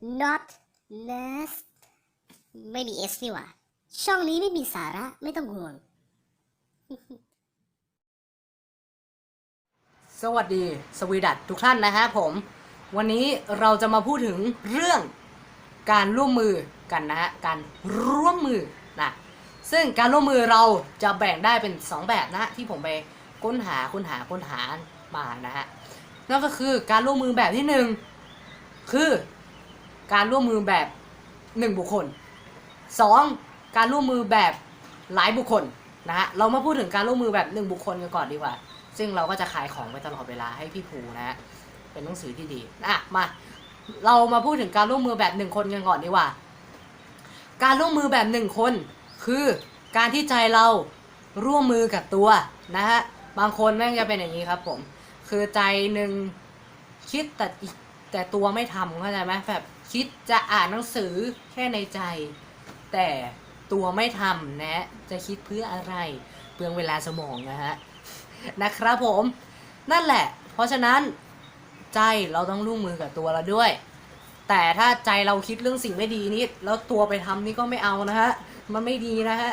not nest ไม่มี s นี่หว่า ช่องนี้ไม่มีสาระไม่ต้องห่วง สวัสดีสวีดัตทุกท่านนะฮะผม วันนี้เราจะมาพูดถึงเรื่องการร่วมมือกันนะฮะ การร่วมมือนะซึ่งการร่วมมือเราจะแบ่งได้เป็น 2 แบบนะฮะที่ผมไปค้นหาค้นหาค้นหามานะฮะนั่นก็คือการร่วมมือแบบที่หนึ่งคือ การร่วมมือแบบ1บุคคล 2. การร่วมมือแบบหลายบุคคลนะฮะเรามาพูดถึงการร่วมมือแบบ1บุคคลกันก่อนดีกว่า ซึ่งเราก็จะขายของไปตลอดเวลาให้พี่ภูนะฮะเป็นหนังสือที่ดีอะมาเรามาพูดถึงการร่วมมือแบบหนึ่งคนกันก่อนดีกว่า การร่วมมือแบบหนึ่งคน คือการที่ใจเราร่วมมือกับตัวนะฮะบางคนแม่งจะเป็นอย่างนี้ครับผม คือใจหนึ่งคิดแต่แต่ตัวไม่ทำเข้าใจไหมแบบ คิดจะอ่านหนังสือแค่ในใจ แต่ตัวไม่ทำนะ จะคิดเพื่ออะไรเปลืองเวลาสมองนะฮะนะครับผมนั่นแหละ เพราะฉะนั้นใจเราต้องร่วมมือกับตัวเราด้วย แต่ถ้าใจเราคิดเรื่องสิ่งไม่ดีนี่แล้วตัวไปทำนี่ก็ไม่เอานะฮะมันไม่ดีนะฮะ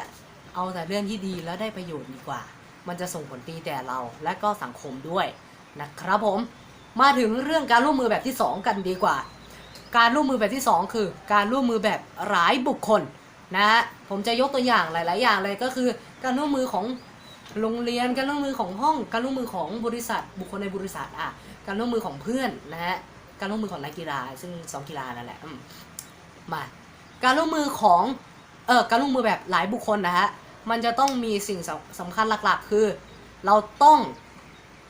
เอาแต่เรื่องที่ดีแล้วได้ประโยชน์ดีกว่า มันจะส่งผลดีแต่เราและก็สังคมด้วยนะครับผมมาถึงเรื่องการร่วมมือแบบที่ 2 กันดีกว่า การร่วมมือแบบที่ 2 คือ การร่วมมือแบบหลายบุคคลนะฮะผมจะยกตัวอย่างหลาย ๆ อย่างเลยก็คือ การร่วมมือของโรงเรียนการร่วมมือของห้อง การร่วมมือของบริษัท บุคคลในบริษัทอะการร่วมมือของเพื่อนนะฮะการร่วมมือของนักกีฬา ซึ่งสองกีฬานั่นแหละมาการร่วมมือของเออการร่วมมือแบบหลายบุคคลนะฮะมันจะต้องมีสิ่งสำสำคัญหลัก ๆ คือ เราต้อง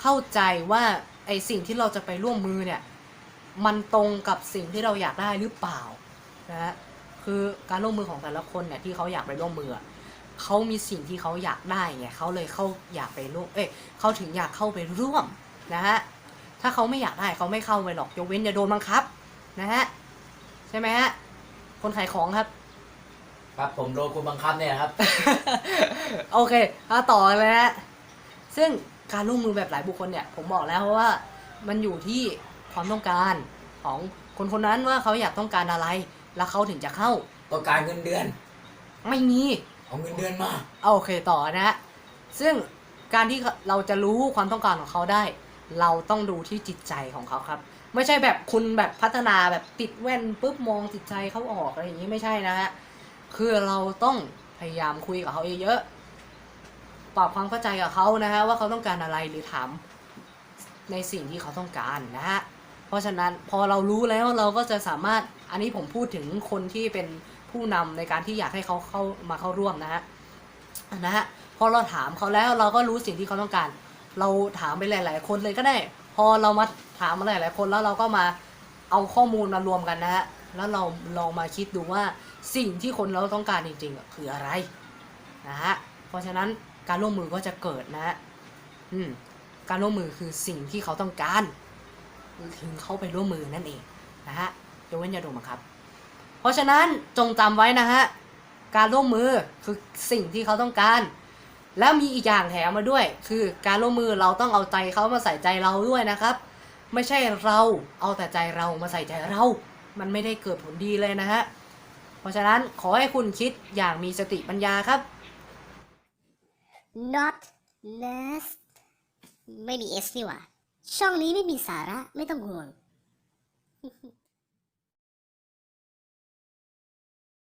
เข้าใจว่าไอสิ่งที่เราจะไปร่วมมือเนี่ย มันตรงกับสิ่งที่เราอยากได้หรือเปล่านะฮะคือการร่วมมือของแต่ละคนเนี่ยที่เขาอยากไปร่วมมืออะเขามีสิ่งที่เขาอยากได้ไงเขาเลยเข้าอยากไปร่วมเอ้ยเขาถึงอยากเข้าไปร่วมนะฮะถ้าเขาไม่อยากได้เขาไม่เข้าไปหรอกยกเว้นจะโดนบังคับนะฮะใช่ไหมฮะคนขายของครับ ครับผมโดนคุณบังคับเนี่ยครับ โอเคเอาต่อเลยนะซึ่งการร่วมมือแบบหลายบุคคลเนี่ย ผมบอกแล้วว่ามันอยู่ที่ ความต้องการของคนคนนั้นว่าเขาอยากต้องการอะไร แล้วเขาถึงจะเข้า ต้องการเงินเดือน ไม่มี เอาเงินเดือนมาเอาโอเคต่อนะฮะซึ่งการที่เราจะรู้ความต้องการของเขาได้ เราต้องดูที่จิตใจของเขาครับ ไม่ใช่แบบคุณแบบพัฒนาแบบติดแว่นปุ๊บมองจิตใจเขาออกอะไรอย่างนี้ไม่ใช่นะฮะคือเราต้องพยายามคุยกับเขาเยอะๆปรับความเข้าใจกับเขานะฮะว่าเขาต้องการอะไรหรือถามในสิ่งที่เขาต้องการนะฮะ เพราะฉะนั้นพอเรารู้แล้วเราก็จะสามารถอันนี้ผมพูดถึงคนที่เป็นผู้นำในการที่อยากให้เขาเข้ามาเข้าร่วมนะฮะนะฮะพอเราถามเขาแล้วเราก็รู้สิ่งที่เขาต้องการ เราถามไปหลาย ๆ คนเลยก็ได้ พอเรามาถามมาหลาย ๆ คนแล้วเราก็มาเอาข้อมูลมารวมกันนะฮะแล้วเราลองมาคิดดูว่าสิ่งที่คนเราต้องการจริงๆคืออะไรนะฮะเพราะฉะนั้นการร่วมมือก็จะเกิดนะฮะการร่วมมือคือสิ่งที่เขาต้องการ ถึงเข้าไปร่วมมือนั่นเองนะฮะยกเว้นยาดมครับ เพราะฉะนั้นจงจำไว้นะฮะการร่วมมือคือสิ่งที่เขาต้องการ แล้วมีอีกอย่างแถมมาด้วย คือการร่วมมือเราต้องเอาใจเขามาใส่ใจเราด้วยนะครับ ไม่ใช่เราเอาแต่ใจเรามาใส่ใจเรา มันไม่ได้เกิดผลดีเลยนะฮะเพราะฉะนั้นขอให้คุณคิดอย่างมีสติปัญญาครับ not nest ไม่มี s นี่หว่า ช่องนี้ไม่มีสาระไม่ต้องห่วง